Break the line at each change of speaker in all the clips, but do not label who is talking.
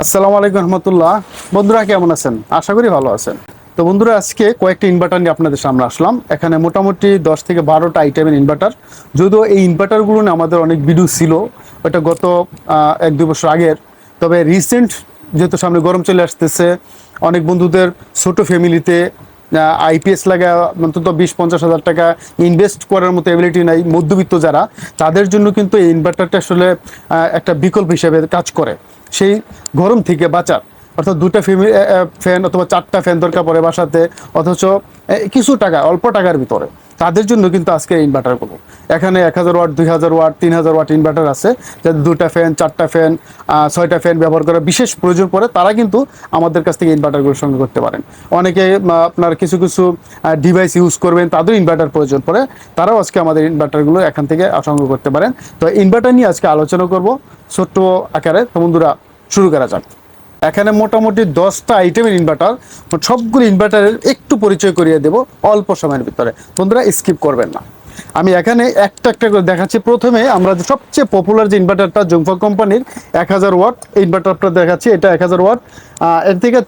আসসালামু আলাইকুম রহমতুল্লাহ। বন্ধুরা কেমন আছেন? আশা করি ভালো আছেন। তো বন্ধুরা, আজকে কয়েকটি ইনভার্টার নিয়ে আপনাদের সামনে আসলাম। এখানে মোটামুটি দশ থেকে বারোটা আইটেমের ইনভার্টার যদিও এই ইনভার্টারগুলো আমাদের অনেক ভিডিও ছিল, ওটা গত এক দু বছর আগের। তবে রিসেন্ট যেহেতু সামনে গরম চলে আসতেছে, অনেক বন্ধুদের ছোট ফ্যামিলিতে আইপিএস লাগা, অন্তত বিশ, পঞ্চাশ হাজার টাকা ইনভেস্ট করার মতো এবিলিটি নাই, মধ্যবিত্ত যারা, তাদের জন্য কিন্তু এই ইনভার্টারটা আসলে একটা বিকল্প হিসেবে কাজ করে। সেই গরম থেকে বাঁচার। অর্থাৎ দুটা ফ্যান অথবা চারটা ফ্যান দরকার পড়ে বাসাতে, অথচ কিছু টাকা, অল্প টাকার ভিতরে। তাদের জন্য কিন্তু আজকে ইনভার্টারগুলো এখানে এক হাজার ওয়াট, দুই হাজার ওয়াট, তিন হাজার ওয়াট ইনভার্টার আছে যাদের দুটা ফ্যান, চারটা ফ্যান ছয়টা ফ্যান ব্যবহার করার বিশেষ প্রয়োজন পড়ে, তারা কিন্তু আমাদের কাছ থেকে ইনভার্টারগুলো সংগ্রহ করতে পারেন। অনেকে আপনার কিছু কিছু ডিভাইস ইউজ করবেন, তাদেরও ইনভার্টার প্রয়োজন পড়ে, তারাও আজকে আমাদের ইনভার্টারগুলো এখান থেকে সংগ্রহ করতে পারেন। তো ইনভার্টার নিয়ে আজকে আলোচনা করব, ছোট্ট আকারে। তো বন্ধুরা, শুরু করা যাক। এখানে মোটামুটি দশটা আইটেমের ইনভার্টার সবগুলো ইনভার্টারের একটু পরিচয় করিয়ে দেব অল্প সময়ের ভিতরে। বন্ধুরা স্কিপ করবেন না। আমি এখানে একটা একটা করে দেখাচ্ছি। প্রথমে আমরা যে সবচেয়ে পপুলার যে ইনভার্টারটা জুমফা কোম্পানির এক হাজার ওয়াট ইনভার্টারটা দেখাচ্ছি। এটা এক হাজার ওয়াট। এর থেকে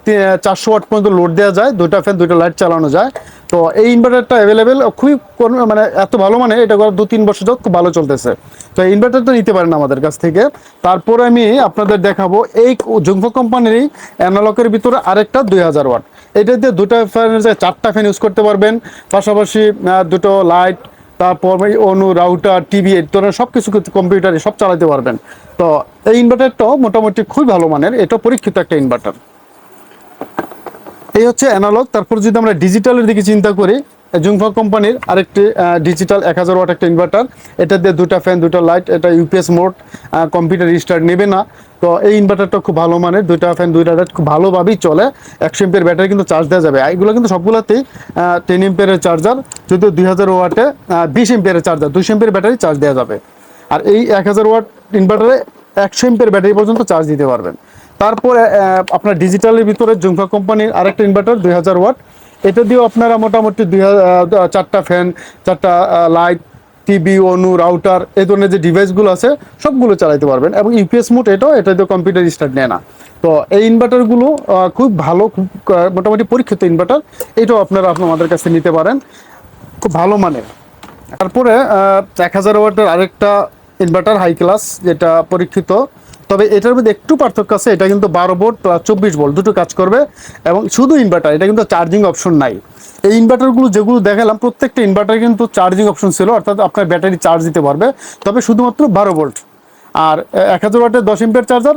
চারশো ওয়াট পর্যন্ত লোড দেওয়া যায়। দুটা ফ্যান দুটো লাইট চালানো যায়। তো এই ইনভার্টারটা অ্যাভেলেবেল খুবই মানে এত ভালো মানে এটা দু তিন বছর খুব ভালো চলতেছে। তো এই ইনভার্টারটা নিতে পারেন আমাদের কাছ থেকে। তারপরে আমি আপনাদের দেখাবো, এই জুমফা কোম্পানির অ্যানালকের ভিতরে আরেকটা দুই হাজার ওয়াট। এটা দিয়ে দুটা ফ্যানের চারটা ফ্যান ইউজ করতে পারবেন। পাশাপাশি দুটো লাইট তারপর অনু রাউটার টিভি এই ধরনের সব কিছু কম্পিউটারে সব চালাতে পারবেন। তো এই ইনভার্টারটাও মোটামুটি খুবই ভালো মানের, এটা পরীক্ষিত একটা ইনভার্টার এই হচ্ছে অ্যানালগ তারপর যদি আমরা ডিজিটালের দিকে চিন্তা করি জুংফা কোম্পানির আরেকটি ডিজিটাল এক হাজার ওয়াট একটা ইনভার্টার এটা দিয়ে দুটা ফ্যান দুটা লাইট এটা ইউপিএস মোড কম্পিউটার রিস্টার্ট নেবে না। তো এই ইনভার্টারটা খুব ভালো মানের দুইটা ফ্যান দুইটা লাইট খুব ভালোভাবেই চলে। একশো এমপের ব্যাটারি কিন্তু চার্জ দেওয়া যাবে। এগুলো কিন্তু সবগুলোতেই টেন এমপের চার্জার যদিও দুই হাজার ওয়াটে বিশ এমপের চার্জার দুইশো এমপের ব্যাটারি চার্জ দেওয়া যাবে। আর এই এক হাজার ওয়াট ইনভার্টারে একশো এমপের ব্যাটারি পর্যন্ত চার্জ দিতে পারবেন। তারপরে আপনার ডিজিটালের ভিতরে জুমকা কোম্পানির আরেকটা ইনভার্টার দুই হাজার ওয়াট। এটা দিয়েও আপনারা মোটামুটি দুই চারটা ফ্যান চারটা লাইট টিভি অনু রাউটার এই ধরনের যে ডিভাইসগুলো আছে, সবগুলো চালাইতে পারবেন। এবং ইউপিএস মোড এটাও, এটা দিয়ে কম্পিউটার স্টার্ট নেয় না। তো এই ইনভার্টারগুলো খুব ভালো, খুব মোটামুটি পরীক্ষিত ইনভার্টার এটাও আপনারা আপনার আমাদের কাছে নিতে পারেন। খুব ভালো মানের। তারপরে এক হাজার ওয়াটের আরেকটা ইনভার্টার হাই ক্লাস যেটা পরীক্ষিত। তবে এটার মধ্যে একটু পার্থক্য আছে, এটা কিন্তু বারো ভোল্ট প্লাস চব্বিশ ভোল্ট, দুটো কাজ করবে। এবং শুধু ইনভার্টার এটা কিন্তু চার্জিং অপশন নাই। এই ইনভার্টারগুলো যেগুলো দেখালাম, প্রত্যেকটা ইনভার্টার কিন্তু চার্জিং অপশন ছিল, অর্থাৎ আপনার ব্যাটারি চার্জ দিতে পারবে। তবে শুধুমাত্র বারো ভোল্ট। আর এক হাজার ওয়াটের দশ ইম্পের চার্জার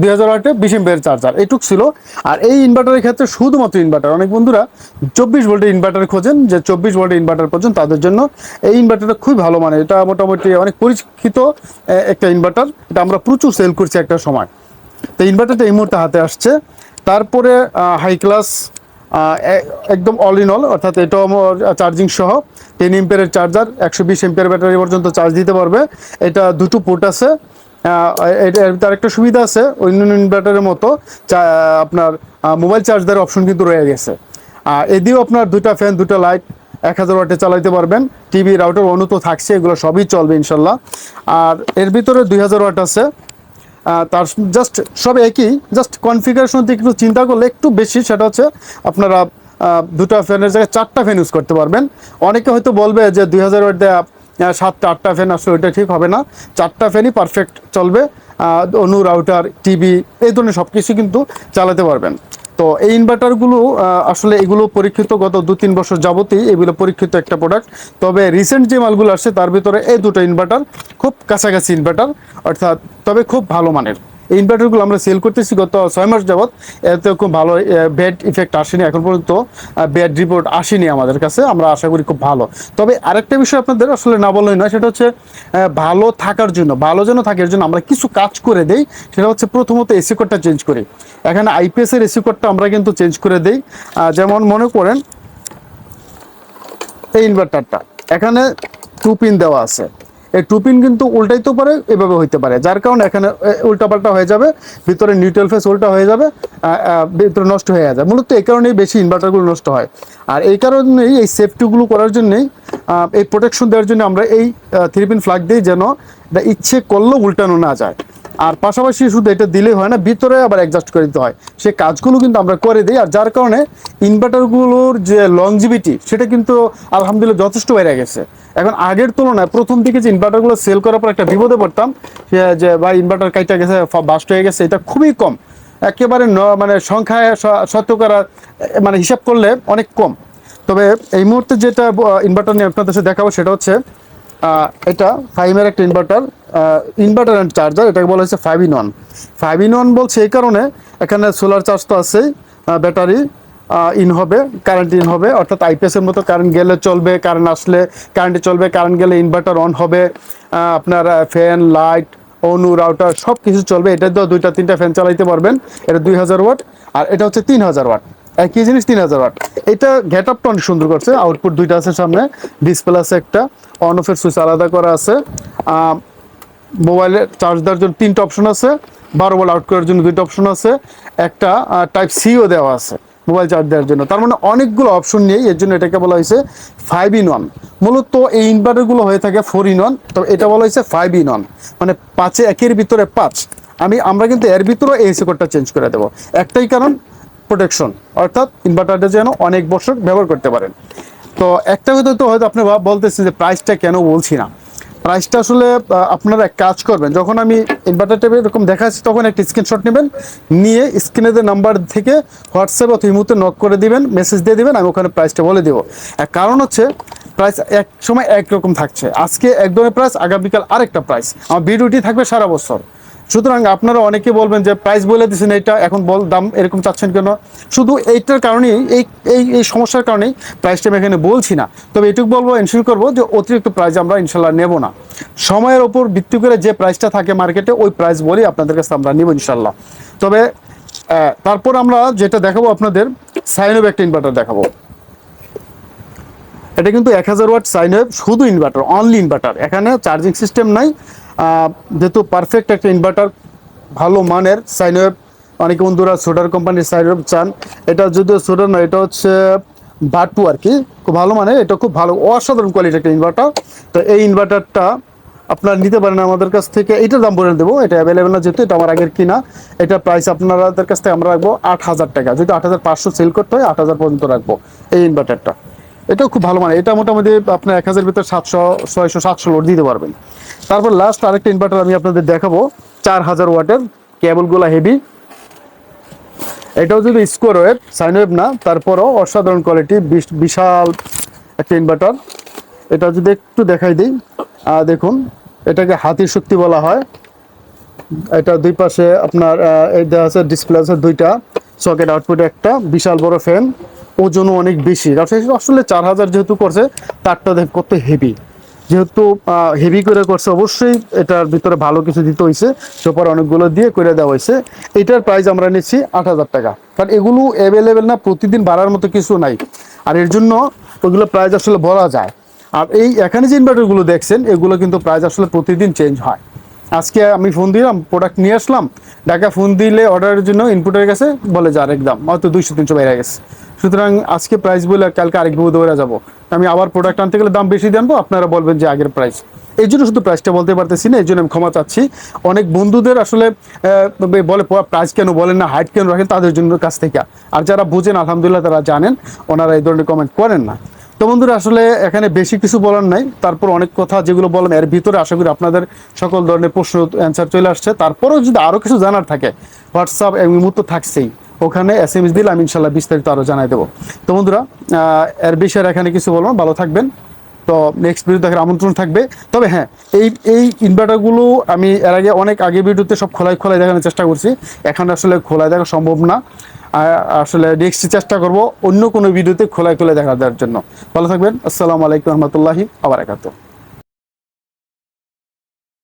দুই হাজার ওয়াটে বিশ এম্পের চার্জার এইটুক ছিল। আর এই ইনভার্টারের ক্ষেত্রে শুধুমাত্র ইনভার্টার অনেক বন্ধুরা চব্বিশ ভোল্টের ইনভার্টার খোঁজেন যে চব্বিশ ভোল্টের ইনভার্টার পর্যন্ত তাদের জন্য। এই ইনভার্টারটা খুবই ভালো মানে এটা মোটামুটি অনেক পরীক্ষিত একটা ইনভার্টার এটা আমরা প্রচুর সেল করছি একটা সময়। তো ইনভার্টারটা এই মুহূর্তে হাতে আসছে। তারপরে হাই ক্লাস একদম অল ইন অল অর্থাৎ এটাও চার্জিং সহ টেন এম্পিয়ারের চার্জার একশো বিশ এম্পিয়ার ব্যাটারি পর্যন্ত চার্জ দিতে পারবে। এটা দুটো পোর্ট আছে। তার একটা সুবিধা আছে অন্যান্য ইনভার্টারের মতো আপনার মোবাইল চার্জ দেওয়ার অপশন কিন্তু রয়ে গেছে। আর এদিকেও আপনার দুটা ফ্যান দুটা লাইট এক হাজার ওয়াটে চালাইতে পারবেন। টিভি রাউটার অনু তো থাকছে এগুলো সবই চলবে ইনশাল্লাহ। আর এর ভিতরে দুই হাজার ওয়াট আছে। তার জাস্ট সব একই জাস্ট কনফিগারেশন দিকে একটু চিন্তা করলে একটু বেশি সেটা হচ্ছে আপনারা দুটো ফ্যানের জায়গায় চারটা ফ্যান ইউজ করতে পারবেন। অনেকে হয়তো বলবে যে দুই হাজার ওয়াট আহ, সাতটা, আটটা ফ্যান আসলে ওইটা ঠিক হবে না। চারটা ফ্যানই পারফেক্ট চলবে। অনু রাউটার টিভি এই ধরনের সব কিছু কিন্তু চালাতে পারবেন। তো এই ইনভার্টারগুলো আসলে এগুলো পরীক্ষিত গত দু তিন বছর যাবতই এগুলো পরীক্ষিত একটা প্রোডাক্ট তবে রিসেন্ট যে মালগুলো আসছে, তার ভিতরে এই দুটো ইনভার্টার খুব কাছাকাছি ইনভার্টার অর্থাৎ তবে খুব ভালো মানের। এই ইনভার্টারগুলো আমরা সেল করতেছি গত ছয় মাস যাবত এতে খুব ভালো ব্যাড ইফেক্ট আসেনি এখন পর্যন্ত ব্যাড রিপোর্ট আসেনি আমাদের কাছে। আমরা আশা করি খুব ভালো। তবে আরেকটা বিষয় আপনাদের আসলে না বললেই নয়, সেটা হচ্ছে ভালো থাকার জন্য, ভালো যেন থাকে এর জন্য আমরা কিছু কাজ করে দেই। সেটা হচ্ছে প্রথমত এসি কোডটা চেঞ্জ করি। এখানে আইপিএস এর এসি কোডটা আমরা কিন্তু চেঞ্জ করে দেই। যেমন মনে করেন, এই ইনভার্টারটা এখানে টু পিন দেওয়া আছে। এই টু পিন কিন্তু উল্টাইতে পারে এভাবে হইতে পারে। যার কারণে এখানে উল্টাপাল্টা হয়ে যাবে, ভিতরে নিউট্রাল ফেস উল্টা হয়ে যাবে ভিতরে নষ্ট হয়ে যাবে। মূলত এই কারণেই বেশি ইনভার্টারগুলো নষ্ট হয়। আর এই কারণেই এই সেফটিগুলো করার জন্যেই এই প্রোটেকশন দেওয়ার জন্য আমরা এই থ্রি পিন ফ্ল্যাগ দিই যেন এটা ইচ্ছে করলেও উল্টানো না যায়। আর পাশাপাশি শুধু এটা দিলেই হয় না, ভিতরে আবার অ্যাডজাস্ট করে দিতে হয়। সে কাজগুলো কিন্তু আমরা করে দিই, আর যার কারণে ইনভার্টারগুলোর যে লংজিভিটি সেটা কিন্তু আলহামদুলিল্লাহ যথেষ্ট বেড়ে গেছে। এখন আগের তুলনায় প্রথম দিকে যে ইনভার্টারগুলো সেল করার পর একটা বিপদে পড়তাম যে ভাই ইনভার্টার কাইটা গেছে বাস্ট হয়ে গেছে, এটা খুবই কম। একেবারে মানে সংখ্যায় শতকরা মানে হিসাব করলে অনেক কম। তবে এই মুহূর্তে যেটা ইনভার্টার নিয়ে আপনাদের সাথে দেখাবো সেটা হচ্ছে এটা ফাইভের একটা ইনভার্টার ইনভার্টার অ্যান্ড চার্জার এটাকে বলা হচ্ছে five in one five in one বলছে এই কারণে, এখানে সোলার চার্জ তো আছেই ব্যাটারি ইন হবে কারেন্ট ইন হবে, অর্থাৎ আইপিএস এর মতো কারেন্ট গেলে চলবে কারেন্ট আসলে কারেন্টে চলবে কারেন্ট গেলে ইনভার্টার অন হবে আপনার ফ্যান লাইট অনু রাউটার সব কিছু চলবে। এটা তো দুইটা, তিনটা ফ্যান চালাইতে পারবেন, এটা দুই হাজার ওয়াট আর এটা হচ্ছে তিন হাজার ওয়াট একই জিনিস তিন হাজার ওয়াট এটা গেট আপটা অনেক সুন্দর করছে আউটপুট দুইটা আছে সামনে ডিসপ্লে আছে একটা অন অফের সুইচ আলাদা করা আছে মোবাইলে চার্জ দেওয়ার জন্য তিনটা অপশন আছে, বারো বল আউট করার জন্য দুইটা অপশন আছে, একটা টাইপ সিও দেওয়া আছে। মোবাইল চার্জ দেওয়ার জন্য। তার মানে অনেকগুলো অপশন নিয়ে এর জন্য এটাকে বলা হয়েছে ফাইভ ইন ওয়ান মূলত এই ইনভার্টারগুলো হয়ে থাকে ফোর ইন ওয়ান তবে এটা বলা হয়েছে ফাইভ ইন ওয়ান মানে পাঁচে একের ভিতরে পাঁচ। আমি, আমরা কিন্তু এর ভিতরেও এই কোডটা চেঞ্জ করে দেবো। একটাই কারণ প্রোটেকশন অর্থাৎ ইনভার্টারটা যেন অনেক বছর ব্যবহার করতে পারেন। তো একটা কথা তো হয়তো আপনি বলতেছেন যে প্রাইসটা কেন বলছি না। প্রাইসটা আসলে আপনারা এক কাজ করবেন, যখন আমি ইনভার্টার টেপে এরকম দেখাচ্ছি, তখন একটা স্ক্রিনশট নেবেন, নিয়ে স্ক্রিনে নাম্বার থেকে হোয়াটসঅ্যাপ অথবা মুহূর্তে নক করে দিবেন মেসেজ দিয়ে দিবেন, আমি ওখানে প্রাইসটা বলে দেবো। এক কারণ হচ্ছে প্রাইস এক সময় একরকম থাকছে। আজকে একদমই প্রাইস আগামীকাল আরেকটা প্রাইস আমার ভিডিওটি থাকবে সারা বছর। সুতরাং আপনারা অনেকে বলবেন যে প্রাইস বলে দিচ্ছেন এটা এখন বল দাম এরকম চাচ্ছেন কেন? শুধু এইটার কারণেই, এই এই এই সমস্যার কারণেই প্রাইসটা আমি এখানে বলছি না। তবে এটুকু বলব এনশিওর করব যে অতিরিক্ত প্রাইস আমরা ইনশাল্লাহ নেব না। সময়ের ওপর ভিত্তি করে যে প্রাইসটা থাকে মার্কেটে ওই প্রাইস বলেই আপনাদের কাছে আমরা নেব ইনশাল্লাহ। তবে তারপর আমরা যেটা দেখাবো আপনাদের সাইনব একটা ইনভার্টার দেখাবো। এটা কিন্তু এক হাজার ওয়াট সাইন শুধু ইনভার্টার অনলি ইনভার্টার এখানে চার্জিং সিস্টেম নাই। যেহেতু পারফেক্ট একটা ইনভার্টার ভালো মানের সাইন ওয়েভ। অনেক বন্ধুরা সোডার কোম্পানির সাইন ওয়েভ চান। এটা যদিও সোডার নয়, এটা হচ্ছে বাটু আর কি। খুব ভালো মানে এটা খুব ভালো, অসাধারণ কোয়ালিটি একটা ইনভার্টার তো এই ইনভার্টারটা আপনারা নিতে পারেন আমাদের কাছ থেকে। এইটার দাম বলে দেবো, এটা অ্যাভেলেবেল না যেহেতু, এটা আমার আগের কিনা। এটা প্রাইস আপনাদের কাছ থেকে আমরা রাখব আট হাজার টাকা। যদি আট হাজার পাঁচশো সেল করতে হয়, আট হাজার পর্যন্ত রাখব এই ইনভার্টারটা এটাও খুব ভালো মানে এটা মোটামুটি আপনার এক হাজার ভিতরে সাতশো, ছয়শো, সাতশো লোড দিতে পারবেন। তারপর লাস্ট আরেকটা ইনভার্টার আমি আপনাদের দেখাবো, চার হাজার ওয়াটের কেবলগুলো হেভি এটাও যদি স্কোয়ার ওয়েব সাইন ওয়েব না, তারপরও অসাধারণ কোয়ালিটি বিশাল একটা ইনভার্টার এটা যদি একটু দেখাই দিই দেখুন, এটাকে হাতির শক্তি বলা হয়। এটা দুই পাশে আপনার দেওয়া আছে ডিসপ্লে আছে দুইটা সকেট আউটপুট একটা, বিশাল বড় ফ্যান ওজনও অনেক বেশি। আসলে- চার হাজার যেহেতু করছে, তারটা দেখ কত হেভি যেহেতু হেভি করে করছে, অবশ্যই এটার ভিতরে ভালো কিছু দিতে হয়েছে সোপার অনেকগুলো দিয়ে করে দেওয়া হয়েছে এটার প্রাইস আমরা নিচ্ছি আট হাজার টাকা। কারণ এগুলো অ্যাভেলেবেল না, প্রতিদিন বাড়ার মতো কিছু নাই। আর এর জন্য ওগুলো প্রাইস আসলে বলা যায়। আর এই এখানে যে ইনভার্টারগুলো দেখছেন, এগুলো কিন্তু প্রাইস আসলে প্রতিদিন চেঞ্জ হয়। আজকে আমি ফোন দিলাম প্রোডাক্ট নিয়ে আসলাম ঢাকা ফোন দিলে অর্ডারের জন্য ইনপুটের কাছে বলে যে আরেক দাম, হয়তো দুইশো, তিনশো বাইরে গেছে। সুতরাং আজকে প্রাইস বলে কালকে আরেক হয়ে যাব। আমি আবার প্রোডাক্ট আনতে গেলে দাম বেশি দেন আপনারা বলবেন যে আগের প্রাইস এই জন্য শুধু প্রাইসটা বলতে পারতেছি না, এই জন্য আমি ক্ষমা চাচ্ছি। অনেক বন্ধুদের আসলে বলে প্রাইস কেন বলেন না হাইট কেন রাখেন, তাদের জন্য কাছ থেকে। আর যারা বুঝেন, আলহামদুলিল্লাহ তারা জানেন, ওনারা এই ধরনের কমেন্ট করেন না। তো বন্ধুরা, আসলে এখানে বেশি কিছু বলার নাই। তারপর অনেক কথা যেগুলো বললাম এর ভিতরে আশা করি আপনাদের সকল ধরনের প্রশ্ন অ্যান্সার চলে আসছে। তারপরেও যদি আরও কিছু জানার থাকে হোয়াটসঅ্যাপ এবং মুহূর্ত থাকছেই। ওখানে এস এম এস দিলে আমি ইনশাল্লাহ বিস্তারিত আরও জানাই দেবো। তো বন্ধুরা এর বিষয়ে এখানে কিছু বলব ভালো থাকবেন। তো নেক্সট ভিডিও দেখার আমন্ত্রণ থাকবে। তবে হ্যাঁ এই এই ইনভার্টারগুলো আমি এর আগে অনেক আগে ভিডিওতে সব খোলাই খোলাই দেখানোর চেষ্টা করছি। এখন আসলে খোলাই দেখা সম্ভব না। আসলে নেক্সট চেষ্টা করব অন্য কোনো ভিডিওতে খোলাই খোলাই দেখা দেওয়ার জন্য। ভালো থাকবেন। আসসালামু আলাইকুম রহমতুল্লাহি আবরাকাতুহ।